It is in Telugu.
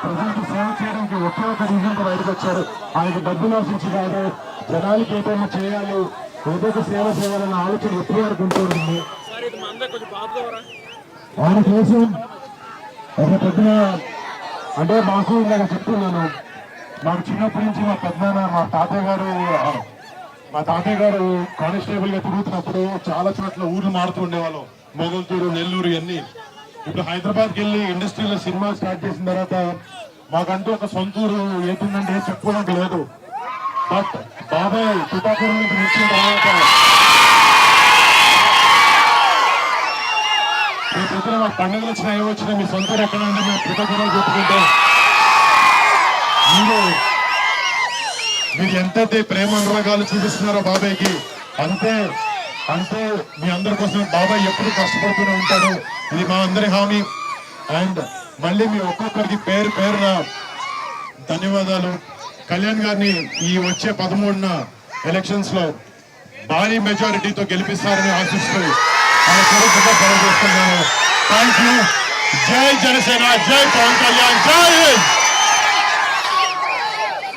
ప్రజలకు సేవ చేయడానికి ఒకే ఒక రీజన్తో బయటకు వచ్చారు. ఆయనకు డబ్బులు ఆశించి కాదు జనాలకి ఏదైనా చేయాలి ఏదైతే సేవ చేయాలన్న ఆలోచన ఎక్కువ వరకు ఉంటుంది ఆయన కోసం ఒక పొద్దున అంటే మాకు ఇందాక చెప్తున్నాను. మాకు చిన్నప్పటి నుంచి మా పెద్దనాన్న మా తాతయ్య గారు మా తాతయ్య గారు కానిస్టేబుల్గా తిరుగుతున్నప్పుడు చాలా చోట్ల ఊర్లు మారుతూ ఉండేవాళ్ళం. మొగల్తూరు నెల్లూరు ఇవన్నీ. ఇప్పుడు హైదరాబాద్కి వెళ్ళి ఇండస్ట్రీలో సినిమా స్టార్ట్ చేసిన తర్వాత మాకంటూ ఒక సొంత ఊరు ఏతుందంటే చెప్పుకోవడానికి లేదు. బట్ బాబాయ్ తుపాకూరు నుంచి వచ్చిన తర్వాత మీ ప్రజలు మా పండుగలు వచ్చినా ఏమి వచ్చినా మీ సొంత ఊరు ఎక్కడ ఉంటే మేము కృతజ్ఞతలు చెప్పుకుంటే మీరు మీరు ఎంతైతే ప్రేమ అనురాగాలు చూపిస్తున్నారో బాబాయ్కి అంతే అంటూ మీ అందరి కోసం బాబాయ్ ఎప్పుడు కష్టపడుతూనే ఉంటాడు. ఇది మా అందరి హామీ. అండ్ మళ్ళీ మీ ఒక్కొక్కరికి పేరు పేరున ధన్యవాదాలు. కళ్యాణ్ గారిని ఈ వచ్చే పదమూడున ఎలక్షన్స్లో భారీ మెజారిటీతో గెలిపిస్తారని ఆశిస్తూ ఆయన థ్యాంక్ యూ జై జనసేన జై పవన్ కళ్యాణ్ జై హింద్!